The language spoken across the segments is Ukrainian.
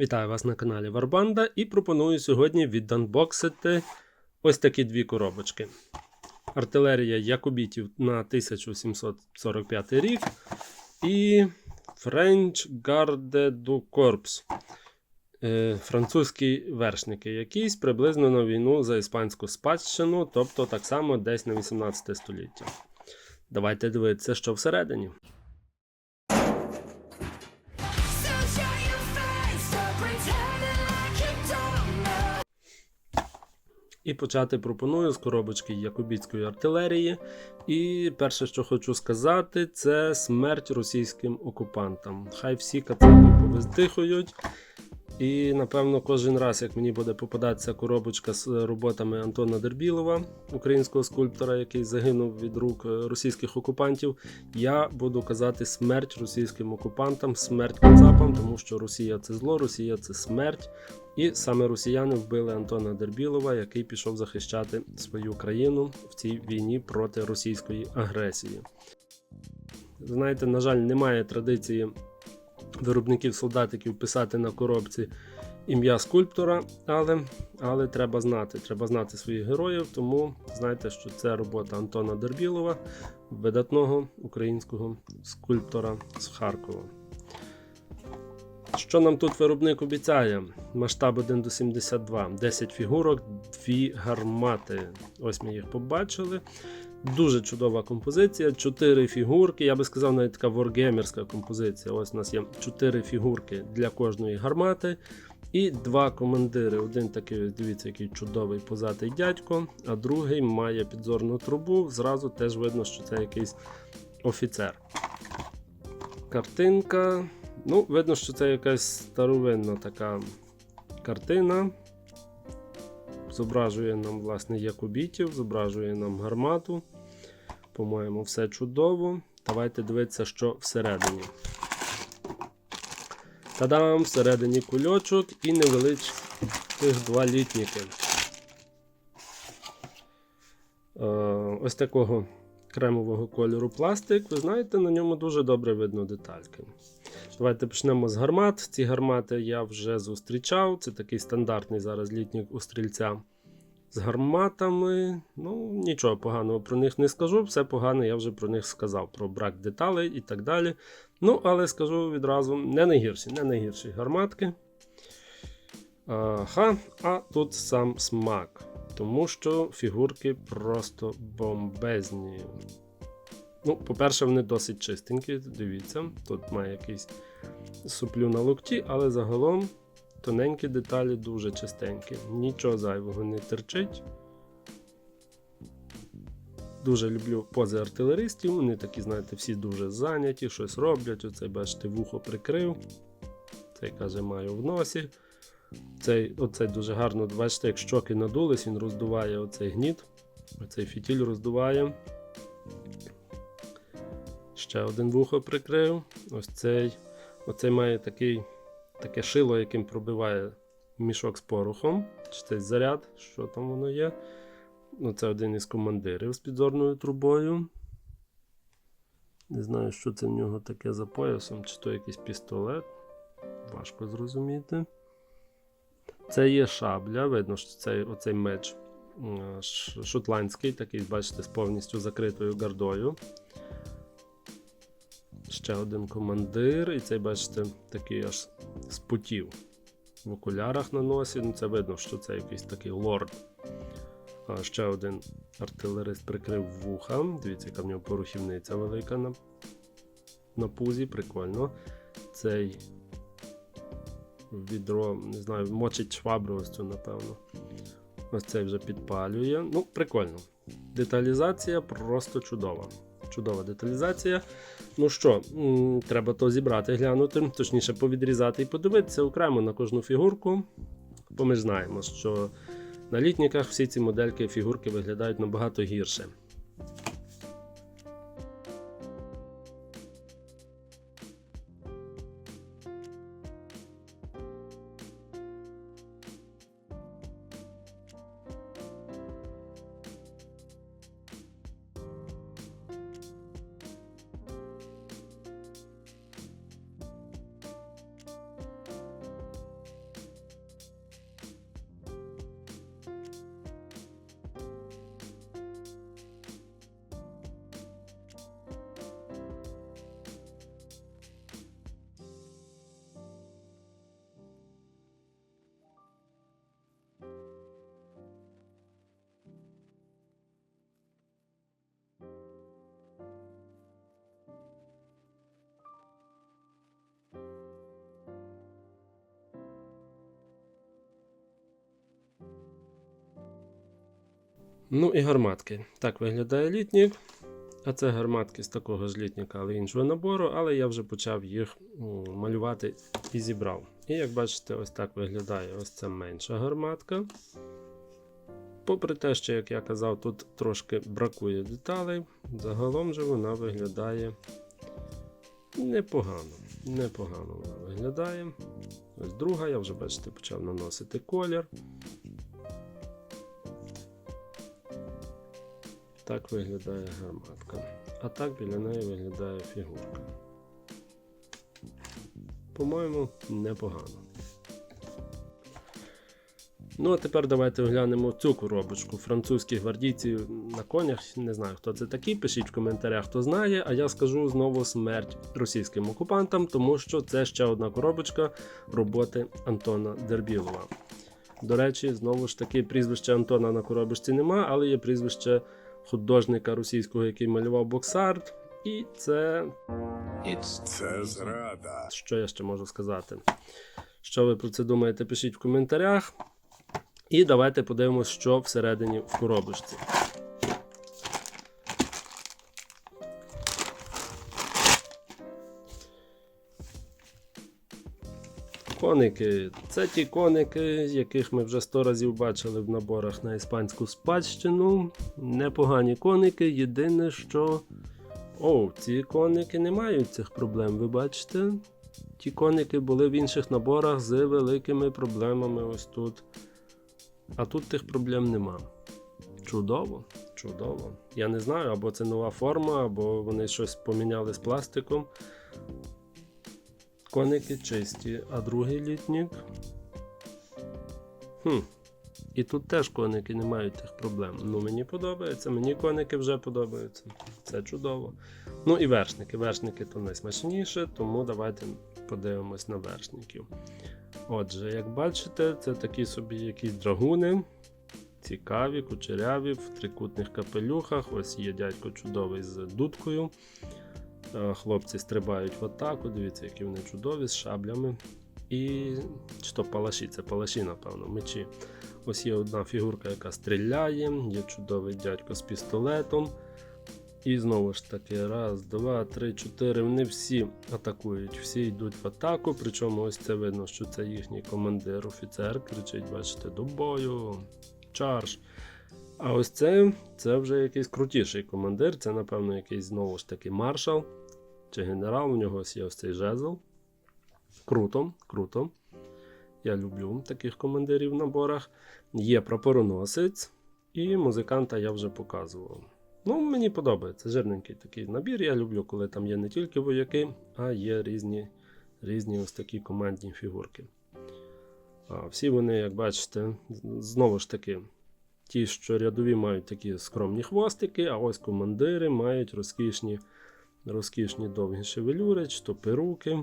Вітаю вас на каналі Варбанда і пропоную сьогодні віданбоксити ось такі дві коробочки. Артилерія Якубітів на 1745 рік і French Garde du Corps. Е, Французькі вершники, якісь приблизно на війну за іспанську спадщину, тобто так само десь на 18 століття. Давайте дивитися, що всередині. І почати пропоную з коробочки Якубітської артилерії. І перше, що хочу сказати, це смерть російським окупантам. Хай всі кацапи повиздихають. І напевно кожен раз, як мені буде попадатися коробочка з роботами Антона Дербілова, українського скульптора, який загинув від рук е, російських окупантів, я буду казати смерть російським окупантам, смерть кацапам, тому що Росія це зло, Росія це смерть. І саме росіяни вбили Антона Дербілова, який пішов захищати свою країну в цій війні проти російської агресії. Знаєте, на жаль, немає традиції виробників солдатиків писати на коробці ім'я скульптора, але, але треба знати. Треба знати своїх героїв, тому знайте, що це робота Антона Дербілова, видатного українського скульптора з Харкова. Що нам тут виробник обіцяє? Масштаб 1 до 72, 10 фігурок, 2 гармати. Ось ми їх побачили. Дуже чудова композиція. 4 фігурки. Я би сказав, навіть така воргеймерська композиція. Ось у нас є 4 фігурки для кожної гармати. І два командири. Один такий, дивіться, який чудовий позатий дядько, а другий має підзорну трубу. Зразу теж видно, що це якийсь офіцер. Картинка. Ну, видно, що це якась старовинна така картина. Зображує нам, власне, якубітів, зображує нам гармату. По-моєму, все чудово. Давайте дивитися, що всередині. Та-дам! Всередині кульочок і невеличких два літніки. Е, ось такого кремового кольору пластик. Ви знаєте, на ньому дуже добре видно детальки. Давайте почнемо з гармат. Ці гармати я вже зустрічав. Це такий стандартний зараз літнік у стрільця. З гарматами, ну нічого поганого про них не скажу. Все погане я вже про них сказав, про брак деталей і так далі. Ну, але скажу відразу: не найгірші, не найгірші гарматки. Ага, а тут сам смак. Тому що фігурки просто бомбезні. Ну, по-перше, вони досить чистенькі, дивіться, тут має якийсь суплю на локті, але загалом тоненькі деталі дуже чистенькі. Нічого зайвого не терчить. Дуже люблю пози артилеристів. Вони такі, знаєте, всі дуже зайняті, щось роблять. Оцей, бачите, вухо прикрив. Цей каже, маю в носі. Цей, Оцей дуже гарно, бачите, як щоки надулись, він роздуває оцей гніт. Оцей фітіль роздуває. Ще один вухо прикрив. Ось цей. Оцей має такий, таке шило, яким пробиває мішок з порохом. Чи цей заряд, що там воно є. Ну, це один із командирів з підзорною трубою. Не знаю, що це в нього таке за поясом, чи то якийсь пістолет. Важко зрозуміти. Це є шабля. Видно, що це оцей меч шотландський, такий, бачите, з повністю закритою гардою. Ще один командир, і цей, бачите, такий аж з путів в окулярах на носі. Ну, це видно, що це якийсь такий лорд. А ще один артилерист прикрив вуха. Дивіться, яка в нього порухівниця велика на, на пузі, прикольно. Цей відро, не знаю, мочить швабру ось цю, напевно. Ось цей вже підпалює. Ну, прикольно. Деталізація просто чудова. Чудова деталізація. Ну що, треба то зібрати, глянути, точніше повідрізати і подивитися окремо на кожну фігурку. Бо ми знаємо, що на літніках всі ці модельки фігурки виглядають набагато гірше. Ну і гарматки. Так виглядає літнік. А це гарматки з такого ж літніка, але іншого набору, але я вже почав їх малювати і зібрав. І як бачите, ось так виглядає ось ця менша гарматка. Попри те, що, як я казав, тут трошки бракує деталей, загалом же вона виглядає непогано. Непогано вона виглядає. Ось друга, я вже бачите, почав наносити колір. Так виглядає гарматка. А так біля неї виглядає фігурка. По-моєму, непогано. Ну, а тепер давайте оглянемо цю коробочку. Французькі гвардійці на конях. Не знаю, хто це такий. Пишіть в коментарях, хто знає. А я скажу знову смерть російським окупантам, тому що це ще одна коробочка роботи Антона Дербілова. До речі, знову ж таки, прізвище Антона на коробочці нема, але є прізвище художника російського, який малював боксарт. І це Це зрада. що я ще можу сказати? Що ви про це думаєте, пишіть в коментарях. І давайте подивимось, що всередині в коробочці. Коники. Це ті коники, яких ми вже 100 разів бачили в наборах на іспанську спадщину. Непогані коники. Єдине, що. О, ці коники не мають цих проблем, ви бачите? Ті коники були в інших наборах з великими проблемами ось тут. А тут тих проблем нема. Чудово, чудово. Я не знаю, або це нова форма, або вони щось поміняли з пластиком. Коники чисті, а другий літнік. Хм. І тут теж коники не мають тих проблем. Ну, мені подобається, мені коники вже подобаються. Це чудово. Ну і вершники. Вершники то найсмачніше, тому давайте подивимось на вершників. Отже, як бачите, це такі собі якісь драгуни. Цікаві, кучеряві, в трикутних капелюхах. Ось є дядько чудовий з дудкою. Е, Хлопці стрибають в атаку. Дивіться, які вони чудові з шаблями. І чи палаші, це палаші, напевно, мечі. Ось є одна фігурка, яка стріляє, є чудовий дядько з пістолетом. І знову ж таки, раз, два, три, чотири. Вони всі атакують, всі йдуть в атаку. Причому ось це видно, що це їхній командир, офіцер, кричить, бачите, до бою, чарж. А ось це, це вже якийсь крутіший командир. Це, напевно, якийсь знову ж таки маршал чи генерал. У нього є ось цей жезл. Круто, круто. Я люблю таких командирів в наборах. Є прапороносець, і музиканта я вже показував. Ну, мені подобається жирненький такий набір. Я люблю, коли там є не тільки вояки, а є різні, різні ось такі командні фігурки. А всі вони, як бачите, знову ж таки, ті, що рядові мають такі скромні хвостики, а ось командири мають розкішні, розкішні довгі шевелюри, чи то перуки.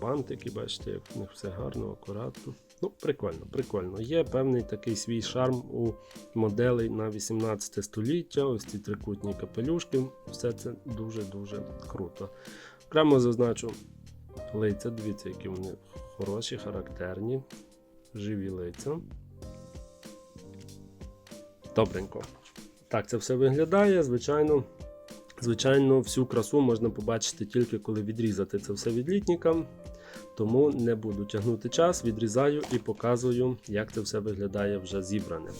Бантики, бачите, як в них все гарно, акуратно. Ну, прикольно, прикольно. Є певний такий свій шарм у моделей на 18 століття. Ось ці трикутні капелюшки. Все це дуже-дуже круто. Окремо зазначу лиця, дивіться, які вони хороші, характерні, живі лиця. Добренько. Так це все виглядає. Звичайно, звичайно, всю красу можна побачити тільки коли відрізати це все від літніка. Тому не буду тягнути час, відрізаю і показую, як це все виглядає вже зібране.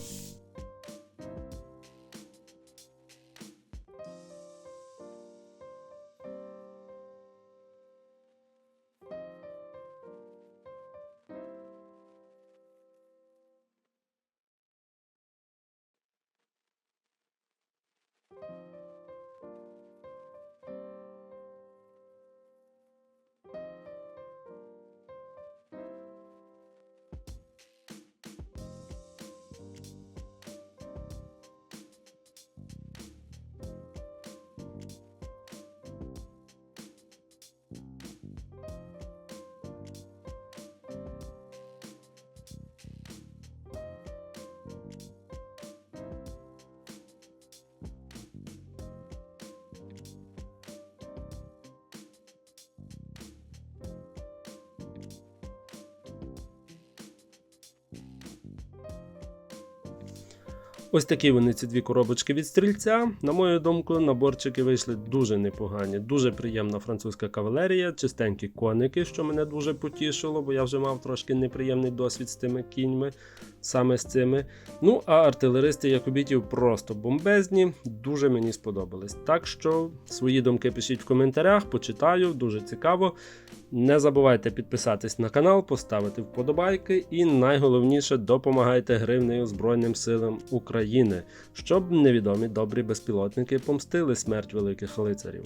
Ось такі вони ці дві коробочки від стрільця. На мою думку, наборчики вийшли дуже непогані. Дуже приємна французька кавалерія, чистенькі коники, що мене дуже потішило, бо я вже мав трошки неприємний досвід з тими кіньми, саме з цими. Ну а артилеристи якобітів просто бомбезні, дуже мені сподобались. Так що свої думки пишіть в коментарях, почитаю, дуже цікаво. Не забувайте підписатись на канал, поставити вподобайки і найголовніше допомагайте гривнею Збройним силам України, щоб невідомі добрі безпілотники помстили смерть великих лицарів.